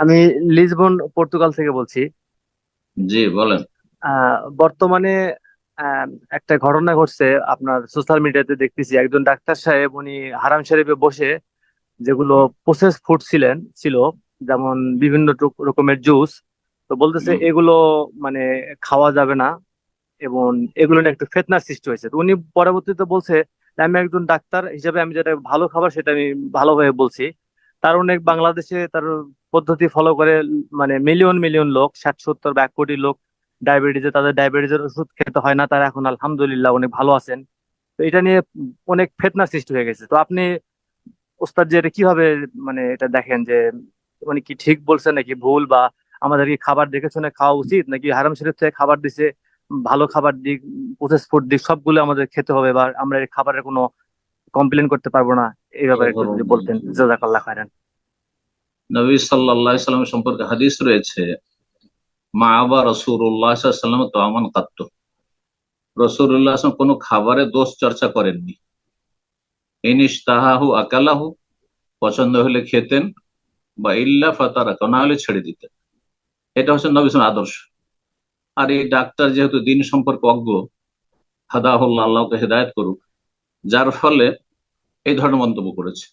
আমি Lisbon Portugal থেকে বলছি। জি বলেন। বর্তমানে একটা ঘটনা ঘটছে আপনার সোশ্যাল মিডিয়াতে দেখতেছি। একজন ডাক্তার সাহেব উনি হারাম শরীফে বসে যেগুলো প্রসেস ফুড ছিলেন ছিল যেমন বিভিন্ন রকমের জুস তো বলতেছে এগুলো মানে খাওয়া যাবে না এবং এগুলো নিয়ে একটু ফেতনার সৃষ্টি হয়েছে। তো উনি পরবর্তীতে বলছে আমি একজন ডাক্তার হিসেবে আমি যেটা ভালো খাবার সেটা আমি ভালোভাবে বলছি। তার অনেক বাংলাদেশে তার পদ্ধতি ফলো করে মানে মিলিয়ন মিলিয়ন লোক ষাট সত্তর বা এক কোটি লোক ডায়াবেটিসে তাদের ডায়াবেটিসের ওষুধ খেতে হয় না তারা এখন আলহামদুলিল্লাহ অনেক ভালো আছেন। তো এটা নিয়ে অনেক ফেতনার সৃষ্টি হয়ে গেছে। তো আপনি ওস্তাদ যে এটা কীভাবে মানে এটা দেখেন যে মানে কি ঠিক বলছেন নাকি ভুল বা আমাদের কি খাবার দেখে শুনে খাওয়া উচিত? নাকি হারাম শরীফ থেকে খাবার দিছে ভালো খাবার দিক প্রসেস ফুড দিক সবগুলো আমাদের খেতে হবে বা আমরা এই খাবারের কোনো কমপ্লেন করতে পারব না? এই ব্যাপারে বলতেন জাজাকাল্লাহ খায়রান। নবী সাল্লাহ সম্পর্কে হাদিস রয়েছে, মা আবা রসুল্লাহ সাল্লাম তো আমান কাত্ত রসুল্লাহ কোনো খাবারে দোষ চর্চা করেননি। ইনিস তাহাহু আকালাহু পছন্দ হলে খেতেন, বা ইল্লা ফাতারা না হলে ছেড়ে দিতেন। এটা হচ্ছে নবী আদর্শ। আর এই ডাক্তার যেহেতু দিন সম্পর্কে অজ্ঞ, হাদাহুল্লাহ, আল্লাহকে হেদায়ত করুক, যার ফলে এই ধরনের মন্তব্য করেছে।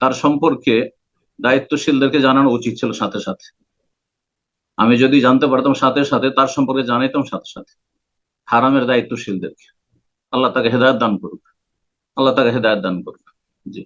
তার সম্পর্কে দায়িত্বশীলদেরকে জানানো উচিত ছিল সাথে সাথে। আমি যদি জানতে পারতাম সাথে সাথে, তার সম্পর্কে জানাইতাম সাথে সাথে। হারামের দায়িত্বশীলদেরকে। আল্লাহ তাকে হেদায়ত দান করুক। আল্লাহ তাকে হেদায়ত দান করুক। জি।